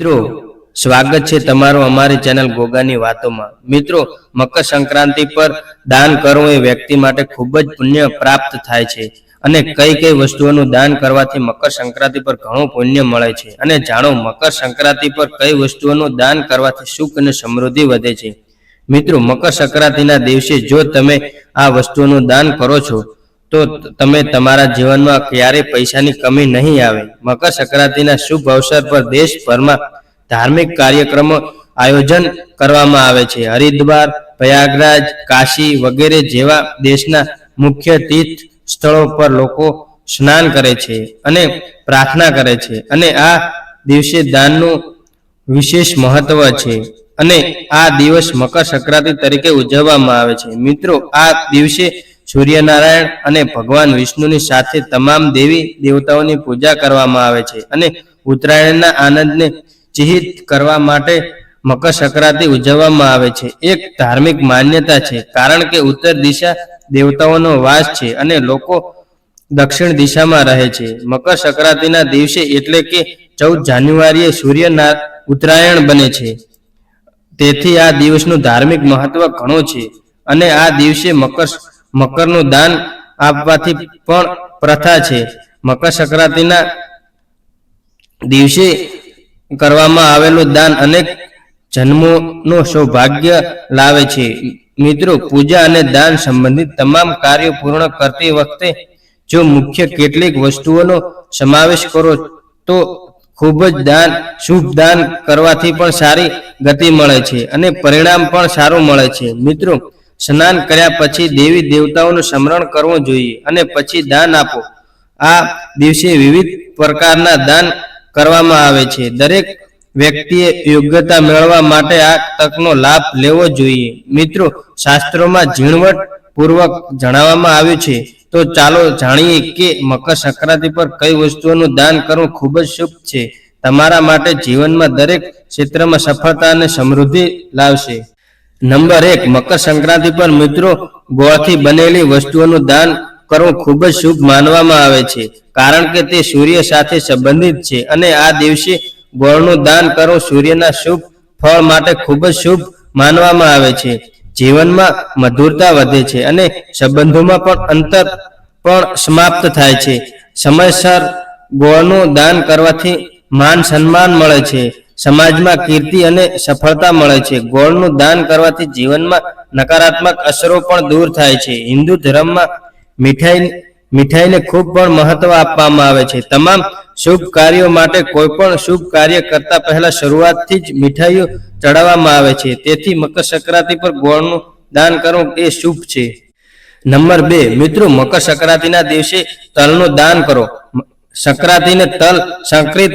મિત્રો, સ્વાગત છે તમારું અમારી ચેનલ ગોગાની વાતોમાં. મિત્રો, મકર સંક્રાંતિ પર દાન કરવું એ વ્યક્તિ માટે ખૂબ જ પુણ્ય પ્રાપ્ત થાય છે અને કઈ કઈ વસ્તુઓનું દાન કરવાથી મકર સંક્રાંતિ પર ઘણું પુણ્ય મળે છે. અને જાણો, મકર સંક્રાંતિ પર કઈ વસ્તુઓનું દાન કરવાથી સુખ અને સમૃદ્ધિ વધે છે. મિત્રો, મકર સંક્રાંતિના દિવસે જો તમે આ વસ્તુઓનું દાન કરો છો તો તમે તમારા જીવનમાં ક્યારે પૈસાની કમી નહીં આવે. મકર સંક્રાંતિના શુભ અવસર પર દેશભરમાં ધાર્મિક કાર્યક્રમો આયોજન કરવામાં આવે છે. હરિદ્વાર, પ્રયાગરાજ, કાશી વગેરે જેવા દેશના મુખ્ય તીર્થ સ્થળો પર લોકો સ્નાન કરે છે અને પ્રાર્થના કરે છે. અને આ દિવસે દાનનું વિશેષ મહત્વ છે અને આ દિવસ મકર સંક્રાંતિ તરીકે ઉજવવામાં આવે છે. મિત્રો, આ દિવસે સૂર્યનારાયણ અને ભગવાન વિષ્ણુની સાથે તમામ દેવી દેવતાઓની પૂજા કરવામાં આવે છે અને ઉત્તરાયણના આનંદને ચિહિત કરવા માટે મકર સંક્રાંતિ ઉજવવામાં આવે છે. એક ધાર્મિક માન્યતા છે, કારણ કે ઉત્તર દિશા દેવતાઓનો વાસ છે અને લોકો દક્ષિણ દિશામાં રહે છે. મકર સંક્રાંતિના દિવસે એટલે કે ચૌદ જાન્યુઆરીએ સૂર્યના ઉત્તરાયણ બને છે. તેથી આ દિવસનું ધાર્મિક મહત્વ ઘણું છે અને આ દિવસે મકર મકરનું દાન આપવાથી પણ પ્રથા છે. મકર સંક્રાંતિના દિવસે કરવામાં આવેલું દાન અનેક જન્મોનું સૌભાગ્ય લાવે છે. મિત્રો, પૂજા અને દાન સંબંધિત તમામ કાર્યો પૂર્ણ કરતી વખતે જો મુખ્ય કેટલીક વસ્તુઓનો સમાવેશ કરો તો ખૂબ જ દાન, શુભ દાન કરવાથી પણ સારી ગતિ મળે છે અને પરિણામ પણ સારું મળે છે. મિત્રો સ્નાન કર્યા પછી દેવી દેવતાઓનું સ્મરણ કરવું જોઈએ અને પછી દાન આપો. આ દિવસે વિવિધ પ્રકારના દાન કરવામાં આવે છે. દરેક વ્યક્તિએ યોગ્યતા મેળવવા માટે આ તકનો લાભ લેવો જોઈએ. મિત્રો, શાસ્ત્રોમાં ઝીણવટ પૂર્વક જણાવવામાં આવ્યું છે. તો ચાલો જાણીએ કે મકર સંક્રાંતિ પર કઈ વસ્તુઓનું દાન કરવું ખૂબ જ શુભ છે. તમારા માટે જીવનમાં દરેક ક્ષેત્રમાં સફળતા અને સમૃદ્ધિ લાવશે. નંબર એક, મકર સંક્રાંતિ પર મિત્રો ગોળથી બનેલી વસ્તુઓનું દાન કરવું ખૂબ જ શુભ માનવામાં આવે છે, કારણ કે તે સૂર્ય સાથે સંબંધિત છે અને આ દિવસે ગોળનું દાન કરવું સૂર્યના શુભ ફળ માટે ખૂબ જ શુભ માનવામાં આવે છે. જીવનમાં મધુરતા વધે છે અને સંબંધોમાં પણ અંતર પણ સમાપ્ત થાય છે. સમયસર ગોળનું દાન કરવાથી માન સન્માન મળે છે. સમાજમાં કીર્તિ અને સફળતા મળે છે. ગોળનું દાન કરવાથી જીવનમાં નકારાત્મક અસરો પણ દૂર થાય છે. હિન્દુ ધર્મમાં મીઠાઈ, મીઠાઈને ખૂબ પણ મહત્વ આપવામાં આવે છે. તમામ શુભ કાર્યો માટે કોઈ પણ શુભ કાર્ય કરતા પહેલા શરૂઆતથી જ મીઠાઈઓ ચડાવવામાં આવે છે. તેથી મકર સંક્રાંતિ પર ગોળનું દાન કરવું એ શુભ છે. નંબર બે, મિત્રો, મકર સંક્રાંતિના દિવસે તલનું દાન કરો. સંક્રાંતિને તલ સંક્રિત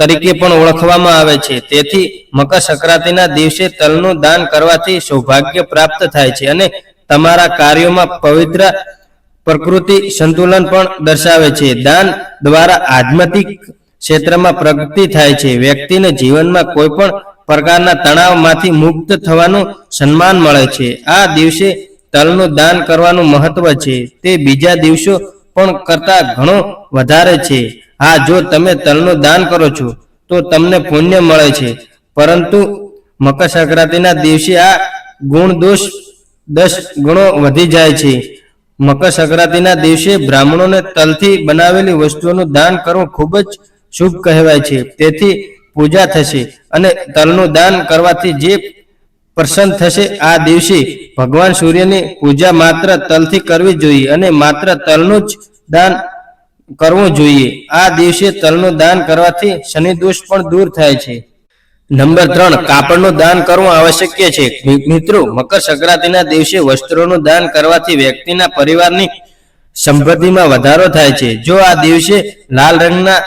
તરીકે પણ ઓળખવામાં આવે છે. તેથી મકર સંક્રાંતિના દિવસે તલનું દાન કરવાથી સૌભાગ્ય પ્રાપ્ત થાય છે અને તમારા કાર્યોમાં પવિત્ર પ્રકૃતિ સંતુલન પણ દર્શાવે છે. દાન દ્વારા આધ્યાત્મિક ક્ષેત્રમાં પ્રગતિ થાય છે. વ્યક્તિને જીવનમાં કોઈ પણ પ્રકારના તણાવમાંથી મુક્ત થવાનું સન્માન મળે છે. આ દિવસે તલનું દાન કરવાનું મહત્વ છે. તે બીજા દિવસો પણ કરતા ઘણો વધારે છે. હા, જો તમે તલનું દાન કરો છો, તો તમને પુણ્ય મળે છે. પરંતુ મકર સંક્રાંતિના દિવસે આ ગુણ દોષ દસ ગુણો વધી જાય છે. મકર સંક્રાંતિના દિવસે બ્રાહ્મણોને તલથી બનાવેલી વસ્તુઓનું દાન કરવું ખૂબ જ શુભ કહેવાય છે. તેથી પૂજા થશે અને તલનું દાન કરવાથી જે પ્રસન્ન થશે આ દિવસે ભગવાન સૂર્યની પૂજા માત્ર તલથી કરવી જોઈએ અને માત્ર તલનું જ દાન કરવું જોઈએ. આ દિવસે તલનું દાન કરવાથી શનિ દોષ પણ દૂર થાય છે. નંબર ત્રણ, કાપડનું દાન કરવું આવશ્યક છે. મિત્રો, મકર સંક્રાંતિના દિવસે વસ્ત્રોનું દાન કરવાથી વ્યક્તિના પરિવારની સંપત્તિમાં વધારો થાય છે. જો આ દિવસે લાલ રંગના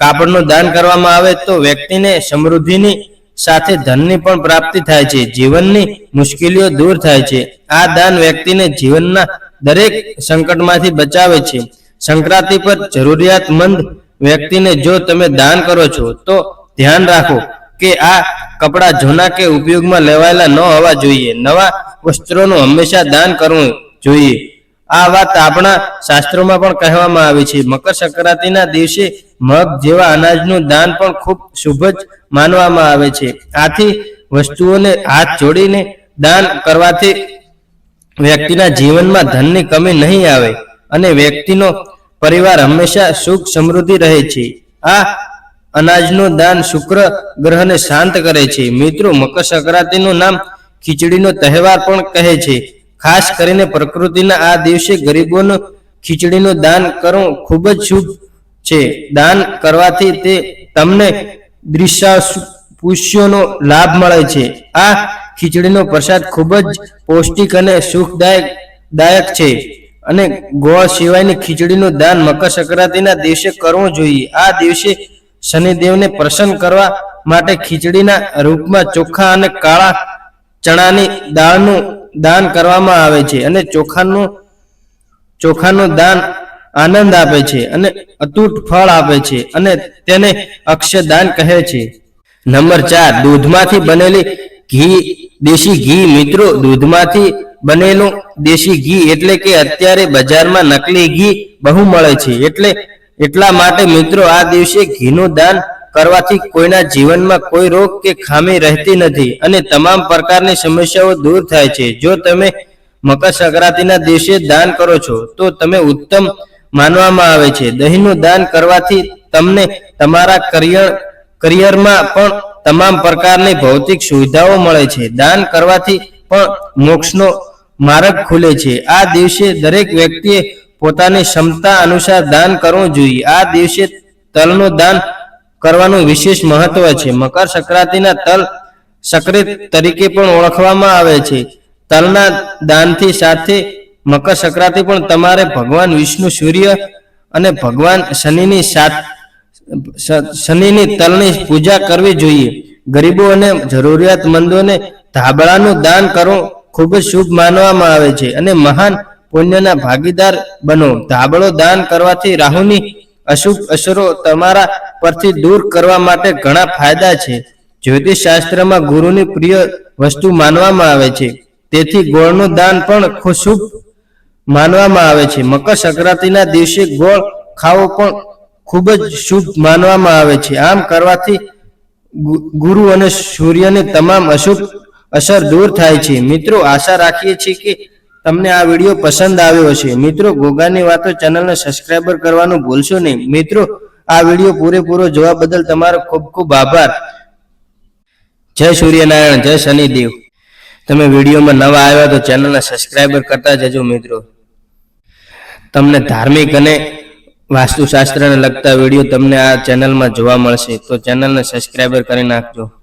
કાપડનું દાન કરવામાં આવે તો વ્યક્તિને સમૃદ્ધિની સાથે ધનની પણ પ્રાપ્તિ થાય છે. જીવનની મુશ્કેલીઓ દૂર થાય છે. આ દાન વ્યક્તિને જીવનના દરેક સંકટમાંથી બચાવે છે. સંક્રાંતિ પર જરૂરિયાતમંદ વ્યક્તિને જો તમે દાન કરો છો, તો ધ્યાન રાખો કે આ કપડાં જૂના કે ઉપયોગમાં લેવાયેલા ન હોવા જોઈએ. નવા વસ્ત્રોનું હંમેશા દાન કરવું જોઈએ. આ વાત આપણા શાસ્ત્રોમાં પણ કહેવામાં આવી છે. મકર સંક્રાંતિના દિવસે મગ જેવા અનાજનું દાન પણ ખૂબ શુભ જ માનવામાં આવે છે. આથી વસ્તુઓને હાથ જોડીને દાન કરવાથી વ્યક્તિના જીવનમાં ધનની કમી નહીં આવે અને વ્યક્તિનો પરિવાર હંમેશા સુખ સમૃદ્ધિ રહે છે. આ અનાજનું દાન શુક્ર ગ્રહને શાંત કરે છે. મિત્રો, મકર સંક્રાંતિનું નામ ખીચડીનો તહેવાર પણ કહે છે. ખાસ કરીને પ્રકૃતિના આ દિવસે ગરીબોનું ખીચડીનું દાન કરવું ખૂબ જ શુભ છે. દાન કરવાથી તે તમને દૃશ્ય પુષ્યોનો લાભ મળે છે. આ ખીચડીનો પ્રસાદ ખૂબ જ પૌષ્ટિક અને સુખદાયક દાયક છે અને ગોળ સિવાયની ખીચડીનું દાન મકર સંક્રાંતિના દિવસે કરવું જોઈએ. આ દિવસે શનિદેવને પ્રસન્ન કરવા માટે ખીચડીના રૂપમાં ચોખા અને કાળા ચણાની દાળનું દાન કરવામાં આવે છે અને ચોખાનું ચોખાનું દાન આનંદ આપે છે અને અતૂટ ફળ આપે છે અને તેને અક્ષદાન કહે છે. નંબર ચાર, દૂધમાંથી બનેલી ઘી, દેશી ઘી. મિત્રો, દૂધમાંથી બનેલું દેશી ઘી એટલે કે અત્યારે બજારમાં નકલી ઘી બહુ મળે છે. એટલે એટલા માટે મિત્રો આ દિવસે ઘીનું દાન કરવાથી કોઈના જીવનમાં કોઈ રોગ કે ખામી રહેતી નથી અને તમામ પ્રકારની સમસ્યાઓ દૂર થાય છે. જો તમે મકર સંક્રાંતિના દિવસે દાન કરો છો, તો તમે ઉત્તમ માનવામાં આવે છે. દહીંનું દાન કરવાથી તમને તમારા કરિયર, કરિયરમાં પણ તમામ પ્રકારની ભૌતિક સુવિધાઓ મળે છે. દાન કરવાથી પણ મોક્ષનો માર્ગ ખુલે છે. આ દિવસે દરેક વ્યક્તિએ પોતાની ક્ષમતા અનુસાર દાન કરવું જોઈએ. આ દિવસે તલનું દાન કરવાનું વિશેષ મહત્વ છે. મકર સંક્રાંતિના તલ સંક્રિત તરીકે પણ ઓળખવામાં આવે છે. તલના દાનથી સાથે મકર સંક્રાંતિ પણ તમારે ભગવાન વિષ્ણુ સૂર્ય અને ભગવાન શનિની સાત શનિની તલની પૂજા કરવી જોઈએ. ગરીબો અને જરૂરિયાતમંદોને ધાબળાનું દાન કરવું ખૂબ જ શુભ માનવામાં આવે છે અને મહાન પુણ્યના ભાગીદાર બનો. ધાબળો દાન કરવાથી રાહુની અશુભ અસરો તમારા પરથી દૂર કરવા માટે ઘણા ફાયદા છે. જ્યોતિષ શાસ્ત્રમાં ગુરુની પ્રિય વસ્તુ માનવામાં આવે છે. તેથી ગોળનું દાન પણ ખુશુભ શુભ માનવામાં આવે છે. મકર સંક્રાંતિના દિવસે ગોળ ખાવો પણ ખૂબ જ શુભ માનવામાં આવે છે. આમ કરવાથી ગુરુ અને સૂર્યની તમામ અશુભ અસર દૂર થાય છે. મિત્રો, આશા રાખીએ છીએ કે તમને આ વીડિયો પસંદ આવ્યો હશે. મિત્રો, ગોગાની વાતો ચેનલને સબસ્ક્રાઈબર કરવાનું ભૂલશો નહીં. મિત્રો, આ વીડિયો પૂરેપૂરો જોવા બદલ તમારો ખૂબ ખૂબ આભાર. જય સૂર્યનારાયણ, જય શનિદેવ. તમે વિડીયોમાં નવા આવ્યા તો ચેનલને સબસ્ક્રાઈબર કરતા જજો મિત્રો. તમને ધાર્મિક અને વાસ્તુશાસ્ત્રને લગતા વીડિયો તમને આ ચેનલમાં જોવા મળશે. તો ચેનલને સબસ્ક્રાઈબર કરી નાખજો.